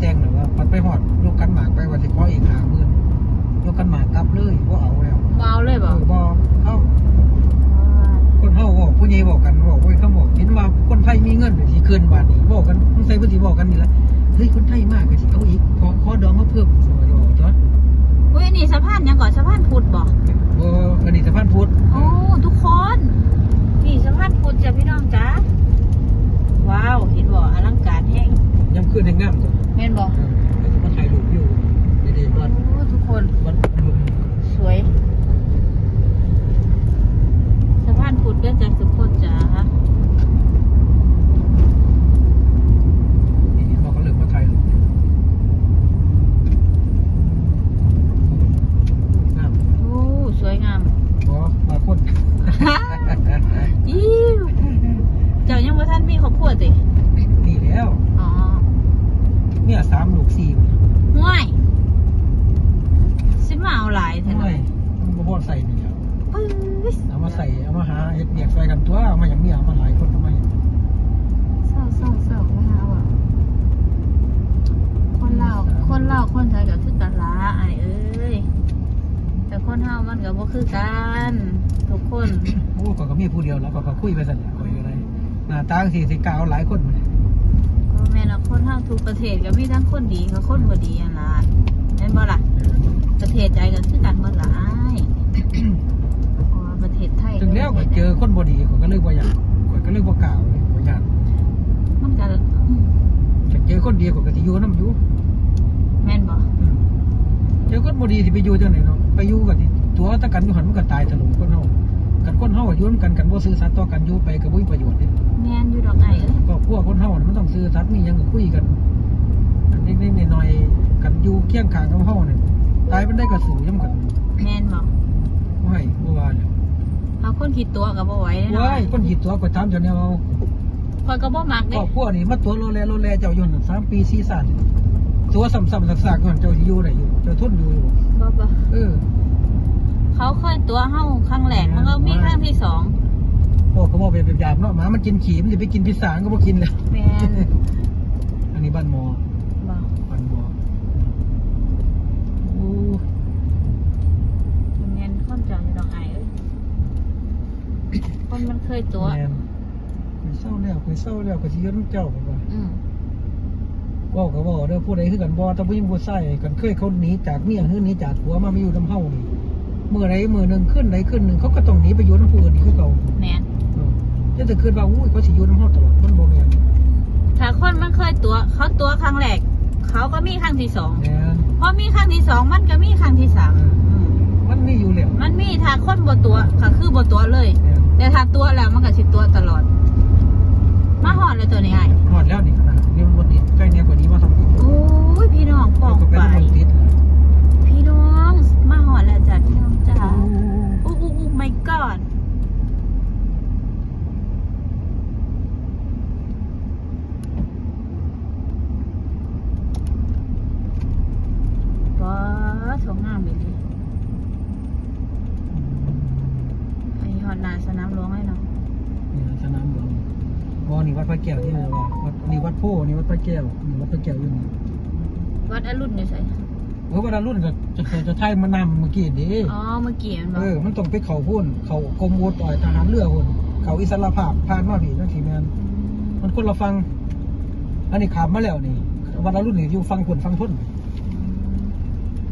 แจ้งน่ะว่ามันไปฮอดยกกันหมากไปว่าสิขออีก50,000ยกกันหมากกลับเลยบ่เอาแล้วเมาเลยเอบ่อบ่เอ้าคนเฮาเว้าผู้ใหญ่บอกกันเว้าไว้คำบอกเห็นว่าคนไทยมีเงินสิคืนบาทนี้บอกกันมันใส่เพิ่นสิบอกกันนี่ล่ะเฮ้ยคนไทยมากก็สิเอาอีกขอขอดองมาเพิ่มสิว่าจ้ะอุ้ยนี่สะพานหยังก่อนสะพานพุทธบ่ บ่อันนี้สะพานพุทธ โอ้ทุกคนนี่สะพานพุทธจ้ะพี่น้องจ้าว้าวเห็นบ่อลังการแห้ง ยามคืนแห่งงามจ้ะ แม่นบ่ เออแล้วก็มาถ่ายรูปอยู่ดีๆวัด โอ้ทุกคน วัดบุญ สวยสะพานพุทธเด้อจ้ะทุกคนจ้า นี่บอกเขาเลิกมาถ่ายรูปงาม โอ้สวยงาม บ่มาคน อิ้วเจ้ายังบ่ทัน มีครอบครัวตินี่แล้วอ๋อเนี่ยสามลูกสี่ห่วยสิมาเอาหลายแท้ทำไมเนาะมันบ่พอใส่นี่แล้วปึ๊สเอามาใส่เอามาหาเฮ็ดเบียกใส่กันตัวเอามาอย่างนี้เอามาหลายคนทำไมเศร้าเศร้าเศร้าไม่เอาอะคนเล่าวคนเล่าวคนไทยกับคือกันละไอายเอ้ยแต่คนเฮามันกับบ่คือกันทุกคน โอ้ก็ก็มีผู้เดียวแล้วก็ก็คุยไปสั่นแหละคุยอะไร หน้าตาสี่สิกาวหลายคนมาเนี่ยก็แม่นละคนเฮาทุกประเทศก็มีทั้งคนดีกับคนบ่ดีอันล่ะแม่นบ่ล่ะประเทศใดก็คือกันหมดล่ะอ้ายเพราะว่าประเทศไทยถึงแล้วก็เจอคนบ่ดีเขาก็เลยบ่อยากเขาก็เลยบ่กล่าวเลยบ่อยากมันก็อืมจะเจอคนดีเขาก็สิอยู่นํอยู่แม่นบ่อืมเจอคนบ่ดีสิไปอยู่จังไดเนาะไปอยู่ก็สิตัวตะกันอยู่หันมันก็ตายถล่มคนเฮากันคนเฮาอยู่นำกันกันบ่ซื่อสัตย์ต่อกันอยู่ไปก็บ่มีประโยชน์เด้ คนเฮานี่มันต้องซื่อสัตย์มีหยังก็คุยกันนิดๆหน่อยๆกันอยู่เคียงข้างกับเฮานี่ตายมันได้ก็สู้นํกันแม่นบ่บ่ให้บ่ว่าเลยเอาคนคิดตัวก็บ่ไหวเด้เนาะว้ายคนหยิบตัวก็ถามจนแนวเอาข้อยก็บ่มักครเด้อบครัวนี่มาตัวโลแลโลแลเจ้าอยู่นั่น3ปี4ศาสตร์ตัวซ้ำๆซากๆก่อนเจ้าสิอยู่ได้อยู่เจ้าทนอยู่อยู่บ่บ่เออเขาเคยตัวเฮาครั้ง แบบหยาบเนาะหมามันกินขี้มันจะไปกินพิซซ่ามันก็บ่กินเลยแมนอันนี้บ้านหมอบ่บ้านหมอโอ้แมนคนจออยู่ดอกไอ้เอ้ยคนมันเคยตัว แม่นคุยเศร้าแล้วคุยเศร้าแล้วก็สิยนำเจ้าบ่ว่าอืมเว้าก็เว้าเด้อผู้ใดคือกันบ่แต่ผู้หญิงผู้ชายกันเคยเขาหนีจากเมียหรือหนีจากผัวมามาอยู่นำเฮานี่มื้อใดมื้อหนึงขึ้นใดขึ้นหนึงเขาก็ต้องหนีไปอยู่นำผู้อื่นนี่คือเก่า แมนเออ จะแต่คืนว่าอุ้ยเขาสิอยู่นำเฮาตลอดมันบ่แม่นถ้าคนมันเคยตัว เขาตัวครั้งแรกเขาก็มีครั้งที่สองแม่นพอมีครั้งที่สองมันก็มีครั้งที่สามอืมมันมีอยู่แล้วมันมีถ้าคนบ่ตัวก็คือบ่ตัวเลย แม่นแต่ถ้าตัวแล้วมันก็สิตัวตลอด มาหอดเลยตัวนี้ไอ้หอดแล้วนี่ขนาดนี่มันบ่ติดใกล้เนี่ยกว่านี้มาทำอีก โอ้ยพี่น้องปอง ก็เป็น ไป คนติด พี่น้องมาหอดแล้วจ้ะพี่น้องจ้า อู้อู้อู้ my god ว้าสวยงามเลยดิไอ้หอดห นาสนามหลวงให้เนาะนี่สนามหลวงอ๋อนี่วัดพระแก้วที่ไหนว่าวัดนี่วัดโพนี่วัดพระแก้วนี่วัดพระแก้วอยู่นี่วัดอรุณอยู่ใส่เออเวลารุ่นก็จะจะจะไทยมานำเมื่อกี้เด้อ๋อเมื่อกี้มันบอเอกอมันต้องไปเขาพุ่นเขากรมวัวต่อยทหารเรือพุ่นเขาอิสระภาพผ่านมาผีนั่นสิแมนมันคนละฟัง อันนี้ขามมาแล้วนี่วัดอรุณนี่อยู่ฟังพุ่นฟังทุ่น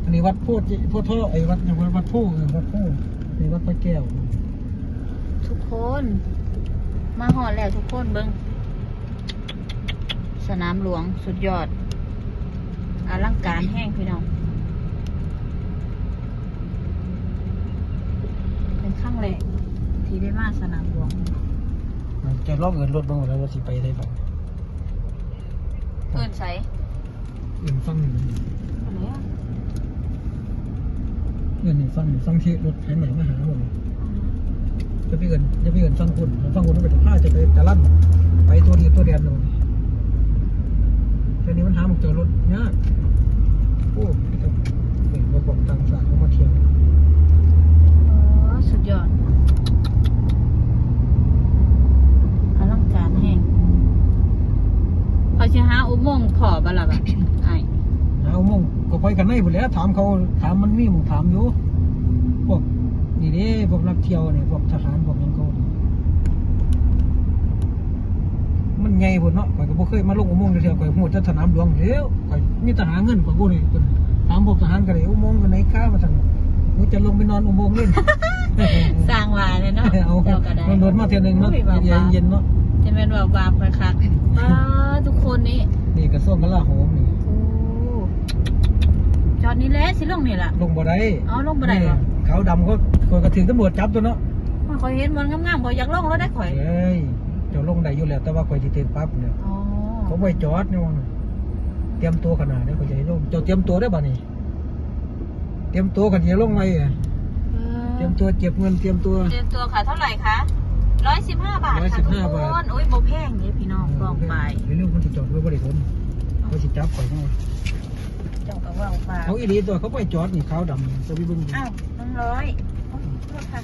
อันนี้วัดโพธิโพธิไอ้วัดวัดวัดโพเออวัดโพนี่วัดพระแก้วทุก คน มาหอดแล้วทุกคนเบิ้งสนามหลวงสุดยอดอลังการแห้งพี่น้อง เป็นครั้งแรกที่ได้มาสนามหลวงจะลองเอินรถเบ้างแล้วว่าสิไปได้บ้างเพื่อนใสเอินฟังอะไรอะเอินนี่ฟังฟังที่รถไถหมามาหาหมด จะไปเอินจะไปเอินฟังคุณฟังคุณต้องไปผ้าจะไปตะลั่นไปตัวดีตัวเดียนเลยแต่นี้มันหาหมกเจอรถยากโอ้ยครับเป็นระบบต่างๆเขามาเทียมอ๋อสุดยอดอลังการแห้งคอยสิหาอุโมงค์พอบ่ล่ะบัดไอ้เอามงค์ก็ไปกันในหมดแล้วถามเขาถามมันมีมึงถามอยู่ นี่เด้พวกนักเที่ยวเนี่ยพวกทหารพวกหยังเขามันไงพุ่นเนาะข่อยก็บ่เคยมาลงอุโมงค์เดียวข่อยฮู้แต่สนามหลวงเดียวข่อยมีทหารเงินข่อยบ่นี่เพิ่นถามพวกทหารก็ได้อุโมงค์กันไหนค้ามาซั่นมึงจะลงไปนอนอุโมงค์เล่นสร้างว่าเลยเนาะเอาเจ้าก็ได้มันโดนมาเทียหนึงเนาะโอ้ยบาปเย็นเย็นๆเนาะจะแม่นว่าบาปค่อยคักว้าทุกคนนี่นี่กระทรวงกลาโหมนี่โอ้จอดนี่แหละสิลงนี่ล่ะลงบ่ได้อ๋อลงบ่ได้เหรอนี่ขาวดำก็ ข่อยก็ถึงตำรวจจับตัวเนาะมันข่อยเห็นมันงามๆข่อยอยากลงแล้วได้ข่อย เอ้ยเจ้าลงได้อยู่แล้วแต่ว่าข่อยสิเต็มปั๊บเนี่ยอ๋อเขาไว้จอดเนี่ยว่าเตรียมตัวขนาดนี้ข่อยจะให้ลงเจ้าเตรียมตัวได้บ่นี่เตรียมตัวกันจะลงไว้อะเออเตรียมตัวเก็บเงินเตรียมตัว เตรียมตัวค่ะเท่าไหร่คะร้อยสิบห้าบาทค่ะทุก115บาท คนโอ้ยโบแพงเนี่ยพี่น้องบอกไป เดี๋ยวลูกมันจะจอดไว้บ่ได้คนเขาสิจับข่อยเนาะเจ้าก็ว่าไปเขาอีหลีตัวเขาไว้จอดนี่ขาวดำจะไปเบิ่งอ้าวหนึ่งร้อย โอ้โทษค่ะ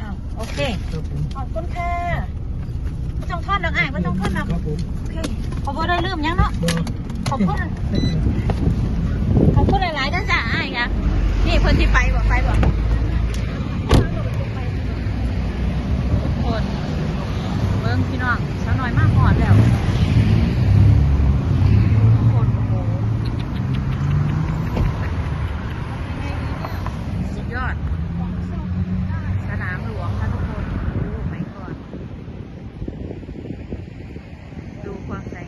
อ้าวโอเค ครับผมขอบคุณค่ะไม่ต้องทอดหรอกไอ้ายไม่ต้องทอดหรอกครับผมโอเคขอบคุณได้ลืมยังเนาะบ่ขอบคุณข perfect.